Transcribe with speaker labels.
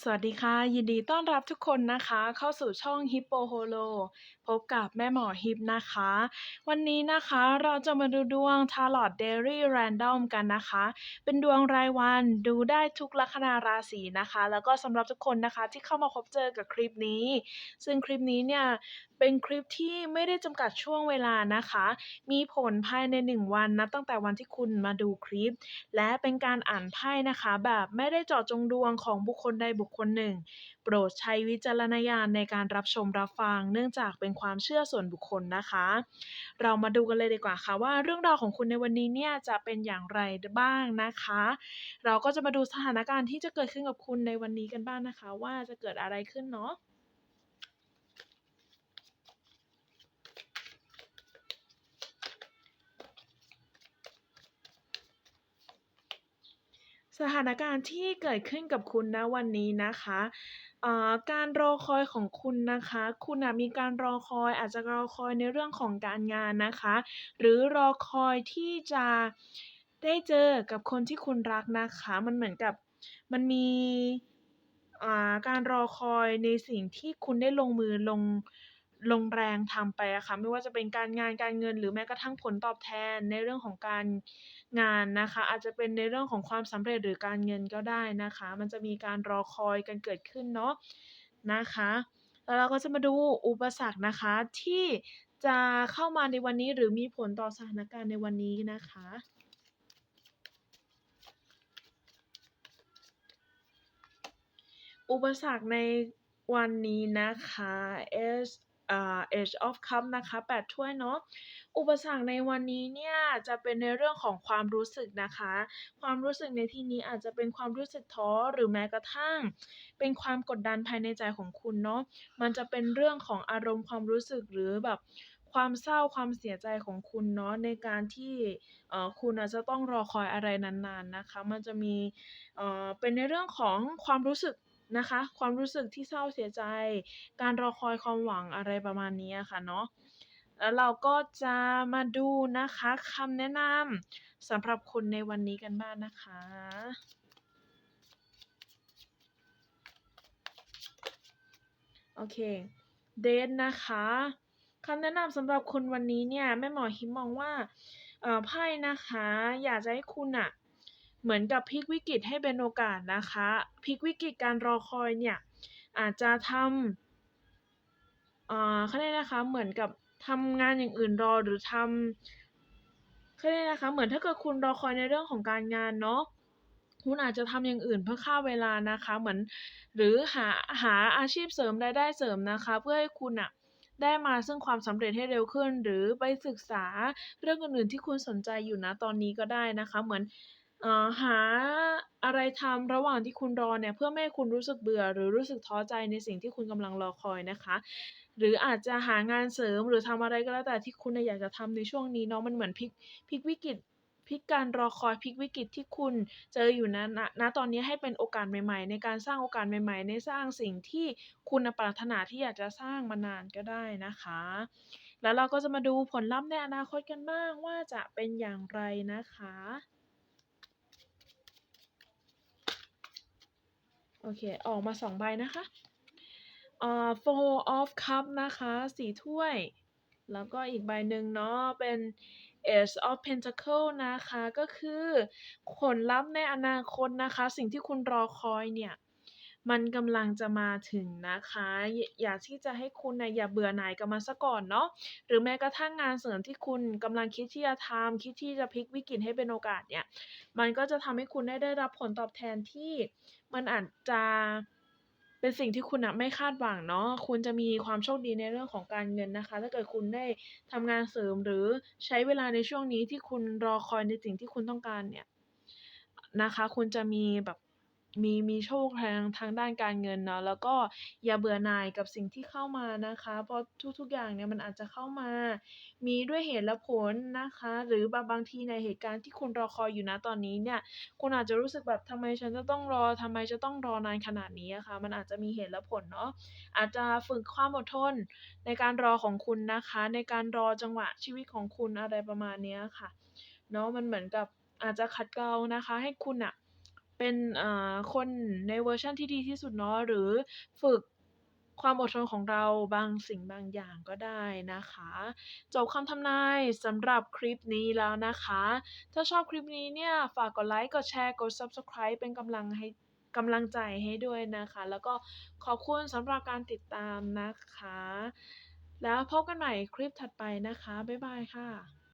Speaker 1: สวัสดีค่ะ ยินดีต้อนรับทุกคนนะคะ เข้าสู่ช่อง Hippo Holo พบกับแม่หมอฮิปนะคะ วันนี้นะคะเราจะมาดูดวง Tarot Daily Random กันนะคะ เป็นดวงรายวันดูได้ทุกลัคนาราศีนะคะ แล้วก็สำหรับทุกคนนะคะที่เข้ามาพบเจอกับคลิปนี้ ซึ่งคลิปนี้เนี่ยเป็นคลิปที่ไม่ได้จำกัดช่วงเวลานะคะ มีผลภายใน 1 วันนับตั้งแต่วันที่คุณมาดูคลิป และเป็นการอ่านไพ่นะคะ แบบไม่ได้เจาะจงดวงของบุคคลใดบุคคลหนึ่ง โปรดใช้วิจารณญาณในการรับชมรับฟัง เนื่องจากเป็นความเชื่อส่วนบุคคลนะคะ เรามาดูกันเลยดีกว่าค่ะว่าเรื่องราวของคุณในวันนี้เนี่ยจะเป็นอย่างไรบ้างนะคะ เราก็จะมาดูสถานการณ์ที่จะเกิดขึ้นกับคุณในวันนี้กันบ้างนะคะ ว่าจะเกิดอะไรขึ้นเนาะ สถานการณ์ที่เกิดขึ้นกับคุณณวันนี้นะคะอ่าการรอคอยของคุณนะคะ คุณน่ะมีการรอคอยอาจจะรอคอยในเรื่องของการงานนะคะ หรือรอคอยที่จะได้เจอกับคนที่คุณรักนะคะ มันเหมือนกับมันมีอ่าการรอคอยในสิ่งที่คุณได้ลงมือลง ลงแรงทำไปอะค่ะไม่ว่าจะเป็นการงานการเงิน หรือแม้กระทั่งผลตอบแทนในเรื่องของการงานนะคะ อาจจะเป็นในเรื่องของความสำเร็จหรือการเงินก็ได้นะคะ มันจะมีการรอคอยกันเกิดขึ้นเนาะนะคะแล้วเราก็จะมาดูอุปสรรคนะคะที่จะเข้ามาในวันนี้หรือมีผลต่อสถานการณ์ในวันนี้นะคะอุปสรรคในวันนี้นะคะ Ace อ่า Ace of Cup นะคะ8ถ้วยเนาะอุปสรรคในวันนี้เนี่ยจะเป็นในเรื่องของความรู้สึกนะคะ ความรู้สึกในที่นี้อาจจะเป็นความรู้สึกท้อหรือแม้กระทั่ง เป็นความกดดันภายในใจของคุณเนาะมันจะเป็นเรื่องของอารมณ์ความรู้สึกหรือแบบความเศร้าความเสียใจของคุณเนาะในการที่คุณอาจจะต้องรอคอยอะไรนานๆนะคะ มันจะมีเป็นในเรื่องของความรู้สึก นะคะ ความรู้สึกที่เศร้าเสียใจ การรอคอยความหวังอะไรประมาณนี้ค่ะเนาะแล้วเราก็จะมาดูนะคะคำแนะนำสำหรับคุณในวันนี้กันบ้างนะคะโอเค Date นะคะคำแนะนำสำหรับคุณวันนี้เนี่ยแม่หมอฮิปมองว่าเอ่อไพ่นะคะ อยากจะให้คุณน่ะ เหมือนกับพลิกวิกฤตให้เป็นโอกาสนะคะพลิกวิกฤตการรอคอยเนี่ยอาจจะทำอ่าเขาเรียกนะคะเหมือนกับทำงานอย่างอื่นรอหรือทำเขาเรียกนะคะเหมือนถ้าเกิดคุณรอคอยในเรื่องของการงานเนาะคุณอาจจะทำอย่างอื่นเพื่อฆ่าเวลานะคะ เหมือน หรือหาหาอาชีพเสริมรายได้เสริมนะคะ เพื่อให้คุณน่ะได้มาซึ่งความสำเร็จให้เร็วขึ้น หรือไปศึกษาเรื่องอื่นๆที่คุณสนใจอยู่ณตอนนี้ก็ได้นะคะ เหมือน เอ่อ หาอะไรทำระหว่างที่คุณรอเนี่ย เพื่อไม่ให้คุณรู้สึกเบื่อ หรือรู้สึกท้อใจในสิ่งที่คุณกำลังรอคอยนะคะ หรืออาจจะหางานเสริม หรือทำอะไรก็แล้วแต่ที่คุณน่ะอยากจะทำในช่วงนี้เนาะ มันเหมือนพลิก พลิกวิกฤต พลิกการรอคอย พลิกวิกฤตที่คุณเจออยู่ณณณ ตอนนี้ให้เป็นโอกาสใหม่ ๆ ในการสร้างโอกาสใหม่ ๆ ในสร้างสิ่งที่คุณน่ะปรารถนาที่อยากจะสร้างมานานก็ได้นะคะ แล้วเราก็จะมาดูผลลัพธ์ในอนาคตกันบ้างว่าจะเป็นอย่างไรนะคะ โอเค ออกมา2ใบนะคะอ่า Four of Cups นะคะสีถ้วย แล้วก็อีกใบหนึ่งเนาะ เป็น Ace of Pentacles นะคะ ก็คือผลลัพธ์ในอนาคตนะคะ สิ่งที่คุณรอคอยเนี่ย มันกำลังจะมาถึงนะคะ อยากที่จะให้คุณน่ะอย่าเบื่อหน่ายกับมันเสียก่อนเนาะหรือแม้กระทั่งงานเสริมที่คุณกำลังคิดที่จะทำคิดที่จะพลิกวิกฤตให้เป็นโอกาสเนี่ยมันก็จะทำให้คุณได้ได้รับผลตอบแทนที่มันอาจจะเป็นสิ่งที่คุณนะไม่คาดหวังเนาะคุณจะมีความโชคดีในเรื่องของการเงินนะคะ ถ้าเกิดคุณได้ทำงานเสริมหรือใช้เวลาในช่วงนี้ที่คุณรอคอยในสิ่งที่คุณต้องการเนี่ยนะคะ คุณจะมีแบบ มีมีโชคทางทางด้านการเงินเนาะแล้วก็อย่าเบื่อหน่ายกับสิ่งที่เข้ามานะคะ เพราะทุกๆอย่างเนี่ยมันอาจจะเข้ามา มีด้วยเหตุและผลนะคะ หรือบางบางทีในเหตุการณ์ที่คุณรอคอยอยู่ณตอนนี้เนี่ยคุณอาจจะรู้สึกแบบทำไมฉันจะต้องรอทำไมจะต้องรอนานขนาดนี้อะค่ะมันอาจจะมีเหตุและผลเนาะอาจจะฝึกความอดทนในการรอของคุณนะคะ ในการรอจังหวะชีวิตของคุณอะไรประมาณนี้ค่ะเนาะมันเหมือนกับอาจจะขัดเกลานะคะ ให้คุณน่ะ เป็นอ่าคนในเวอร์ชันที่ดีที่สุดเนาะหรือฝึกความอดทนของเราบางสิ่งบางอย่างก็ได้นะคะ จบคำทำนายสำหรับคลิปนี้แล้วนะคะ ถ้าชอบคลิปนี้เนี่ย ฝากกดไลค์กดแชร์กด Subscribe เป็นกำลังให้กำลังใจให้ด้วยนะคะ แล้วก็ขอบคุณสำหรับการติดตามนะคะ แล้วพบกันใหม่คลิปถัดไปนะคะ บ๊ายบายค่ะ